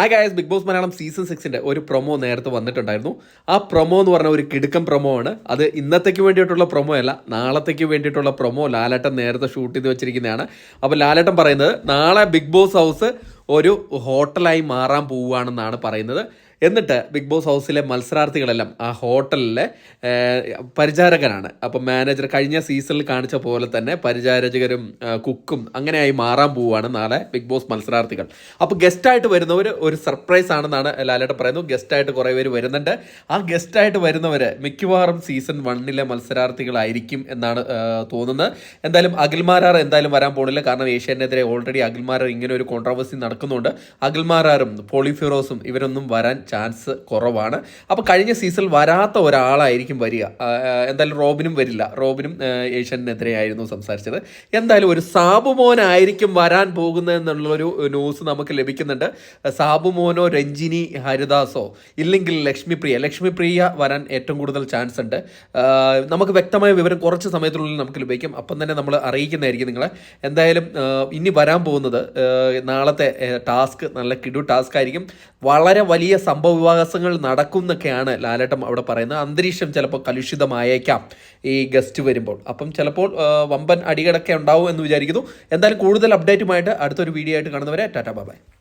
Hi guys Bigg Boss Malayalam season സിക്സിന്റെ ഒരു promo നേരത്തെ വന്നിട്ടുണ്ടായിരുന്നു. ആ പ്രൊമോ എന്ന് പറഞ്ഞ ഒരു കിടുക്കം പ്രൊമോ ആണ്. അത് ഇന്നത്തേക്ക് വേണ്ടിയിട്ടുള്ള പ്രൊമോ അല്ല നാളത്തേക്ക് വേണ്ടിയിട്ടുള്ള പ്രൊമോ ലാലേട്ടൻ നേരത്തെ ഷൂട്ട് ചെയ്ത് വെച്ചിരിക്കുന്നതാണ്. അപ്പോൾ ലാലേട്ടൻ പറയുന്നത് നാളെ ബിഗ് ബോസ് ഹൗസ് ഒരു ഹോട്ടലായി മാറാൻ പോവുകയാണെന്നാണ് പറയുന്നത്. എന്നിട്ട് ബിഗ് ബോസ് ഹൗസിലെ മത്സരാർത്ഥികളെല്ലാം ആ ഹോട്ടലിലെ പരിചാരകനാണ്. അപ്പം മാനേജർ കഴിഞ്ഞ സീസണിൽ കാണിച്ച പോലെ തന്നെ പരിചാരകരും കുക്കും അങ്ങനെയായി മാറാൻ പോവുകയാണ് നാളെ ബിഗ് ബോസ് മത്സരാർത്ഥികൾ. അപ്പോൾ ഗസ്റ്റായിട്ട് വരുന്നവർ ഒരു സർപ്രൈസ് ആണെന്നാണ് ലാലേട്ട പറയുന്നത്. ഗസ്റ്റായിട്ട് കുറേ പേര് വരുന്നുണ്ട്. ആ ഗസ്റ്റായിട്ട് വരുന്നവർ മിക്കവാറും സീസൺ വണ്ണിലെ മത്സരാർത്ഥികളായിരിക്കും എന്നാണ് തോന്നുന്നത്. എന്തായാലും അഖിൽമാരാർ എന്തായാലും വരാൻ പോണില്ല. കാരണം ഏഷ്യാനെതിരെ ഓൾറെഡി അഖിൽമാരാർ ഇങ്ങനെ ഒരു കോൺട്രവേഴ്സി നടക്കുന്നുണ്ട്. അഖിൽമാരാറും പോളിഫിറോസും ഇവരൊന്നും വരാൻ ചാൻസ് കുറവാണ്. അപ്പോൾ കഴിഞ്ഞ സീസണിൽ വരാത്ത ഒരാളായിരിക്കും വരിക. എന്തായാലും റോബിനും വരില്ല. റോബിനും ഏഷ്യനെതിരെയായിരുന്നു ഏഷ്യാനെതിരെ സംസാരിച്ചത്. എന്തായാലും ഒരു സാബുമോനായിരിക്കും വരാൻ പോകുന്നത് എന്നുള്ളൊരു ന്യൂസ് നമുക്ക് ലഭിക്കുന്നുണ്ട്. സാബുമോനോ രഞ്ജിനി ഹരിദാസോ ഇല്ലെങ്കിൽ ലക്ഷ്മിപ്രിയ. ലക്ഷ്മിപ്രിയ വരാൻ ഏറ്റവും കൂടുതൽ ചാൻസ് ഉണ്ട്. നമുക്ക് വ്യക്തമായ വിവരം കുറച്ച് സമയത്തിനുള്ളിൽ നമുക്ക് ലഭിക്കും. അപ്പം തന്നെ നമ്മൾ അറിയിക്കുന്നതായിരിക്കും നിങ്ങളെ. എന്തായാലും ഇനി വരാൻ പോകുന്നത് നാളത്തെ ടാസ്ക് നല്ല കിടു ടാസ്ക് ആയിരിക്കും. വളരെ വലിയ സംഭവ വികാസങ്ങൾ നടക്കും എന്നൊക്കെയാണ് ലാലേട്ടം അവിടെ പറയുന്നത്. അന്തരീക്ഷം ചിലപ്പോൾ കലുഷിതമായേക്കാം ഈ ഗസ്റ്റ് വരുമ്പോൾ. അപ്പം ചിലപ്പോൾ വമ്പൻ അടികടക്കെ ഉണ്ടാവും എന്ന് വിചാരിക്കുന്നു. എന്തായാലും കൂടുതൽ അപ്ഡേറ്റുമായിട്ട് അടുത്തൊരു വീഡിയോ ആയിട്ട് കാണുന്നവരെ ടാറ്റാ ബൈ